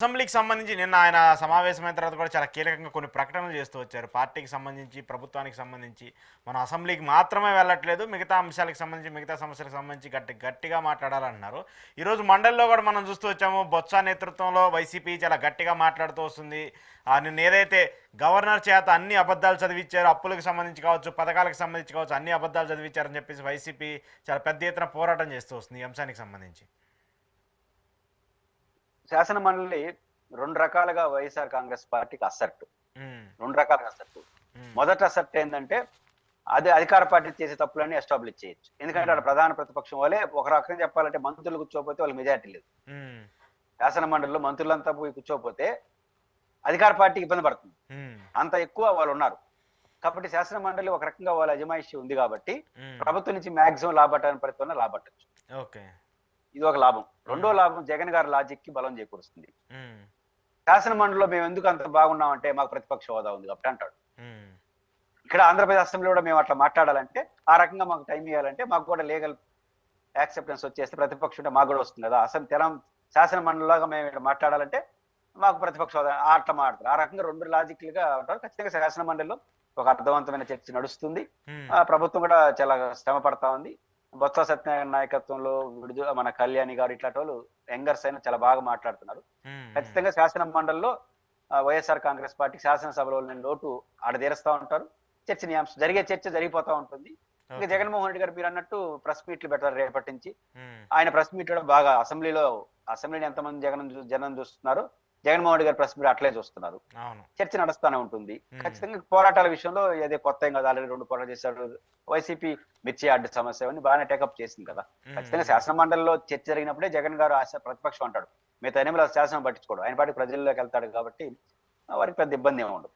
అసెంబ్లీకి సంబంధించి నిన్న ఆయన సమావేశమైన తర్వాత కూడా చాలా కీలకంగా కొన్ని ప్రకటనలు చేస్తూ వచ్చారు. పార్టీకి సంబంధించి ప్రభుత్వానికి సంబంధించి. మనం అసెంబ్లీకి మాత్రమే వెళ్ళట్లేదు. మిగతా అంశాలకు సంబంధించి మిగతా సమస్యలకు సంబంధించి గట్టి గట్టిగా మాట్లాడాలన్నారు. ఈరోజు మండలిలో కూడా మనం చూస్తూ వచ్చాము. బొత్స నేతృత్వంలో వైసీపీ చాలా గట్టిగా మాట్లాడుతూ వస్తుంది. ఆ నిన్న ఏదైతే గవర్నర్ చేత అన్ని అబద్ధాలు చదివించారు అప్పులకు సంబంధించి కావచ్చు పథకాలకు సంబంధించి కావచ్చు అన్ని అబద్ధాలు చదివించారని చెప్పేసి వైసీపీ చాలా పెద్ద ఎత్తున పోరాటం చేస్తూ వస్తుంది ఈ అంశానికి సంబంధించి. శాసన మండలి రెండు రకాలుగా వైఎస్ఆర్ కాంగ్రెస్ పార్టీకి అసర్ట్. రెండు రకాలుగా అసర్ట్. మొదట అసర్ట్ ఏంటంటే అది అధికార పార్టీ చేసే తప్పులన్నీ ఎస్టాబ్లిష్ చేయొచ్చు. ఎందుకంటే అక్కడ ప్రధాన ప్రతిపక్షం వల్లే ఒక రకంగా చెప్పాలంటే మంత్రులు కూర్చోపోతే వాళ్ళకి మెజార్టీ లేదు. శాసన మండలిలో మంత్రులంతా పోయి కూర్చోపోతే అధికార పార్టీకి ఇబ్బంది పడుతుంది. అంత ఎక్కువ వాళ్ళు ఉన్నారు. కాబట్టి శాసన మండలి ఒక రకంగా వాళ్ళ అజమాయిషి ఉంది కాబట్టి. ప్రభుత్వం నుంచి మాక్సిమం లాభటాన్ని ప్రతి లాభట్టచ్చు ఓకే. ఇది ఒక లాభం. రెండో లాభం జగన్ గారి లాజిక్కి బలం చేకూరుస్తుంది. ఉమ్, శాసన మండలిలో మేము ఎందుకు అంత బాగున్నామంటే మాకు ప్రతిపక్ష హోదా ఉంది కాబట్టి అంటాడు. ఇక్కడ ఆంధ్రప్రదేశ్ అసెంబ్లీలో కూడా మేము అట్లా మాట్లాడాలంటే ఆ రకంగా మాకు టైం ఇవ్వాలంటే మాకు కూడా లీగల్ యాక్సెప్టెన్స్ వచ్చేస్తే ప్రతిపక్షం ఉంటే మాకు కూడా వస్తుంది. కదా అసలు తెలం శాసన మండలిలాగా మేము ఇక్కడ మాట్లాడాలంటే మాకు ప్రతిపక్ష హోదా అట్లా మాట్లాడతారు. ఆ రకంగా రెండు లాజిక్లుగా ఉంటారు. ఖచ్చితంగా శాసన మండలిలో ఒక అర్థవంతమైన చర్చ నడుస్తుంది. ప్రభుత్వం కూడా చాలా శ్రమ పడతా ఉంది. బొత్స సత్యనారాయణ నాయకత్వంలో విడుదల మన కళ్యాణి గారు ఇట్లాంటి వాళ్ళు యంగర్స్ అయినా చాలా బాగా మాట్లాడుతున్నారు. ఖచ్చితంగా శాసన మండలిలో వైఎస్ఆర్ కాంగ్రెస్ పార్టీ శాసనసభలో నేను లోటు ఆడ తీరుస్తా ఉంటారు. చర్చనీయాంశం జరిగే చర్చ జరిగిపోతా ఉంటుంది. ఇంకా. జగన్మోహన్ రెడ్డి గారు మీరు అన్నట్టు ప్రెస్ మీట్లు పెడతారు రేపటి నుంచి. ఆయన ప్రెస్ మీట్ కూడా బాగా అసెంబ్లీలో అసెంబ్లీని ఎంతమంది జగన్ జనం చూస్తున్నారు జగన్మోహన్ రెడ్డి గారు ప్రెస్ మీట్ అట్లే చూస్తున్నారు. చర్చ నడుస్తానే ఉంటుంది. ఖచ్చితంగా పోరాటాల విషయంలో ఏదే కొత్త ఏం కదా. ఆల్రెడీ రెండు పోరాటాలు చేశారు. వైసీపీ మిర్చి అడ్డు సమస్య అవన్నీ బాగానే టేకప్ చేసింది కదా. ఖచ్చితంగా శాసన మండలిలో చర్చ జరిగినప్పుడే జగన్ గారు ఆశ ప్రతిపక్షం అంటాడు. మిగతా ఎనిమిది శాసనం పట్టించుకోడు. ఆయన పాటి ప్రజల్లోకి వెళ్తాడు కాబట్టి వారికి పెద్ద ఇబ్బంది ఏమి ఉండదు.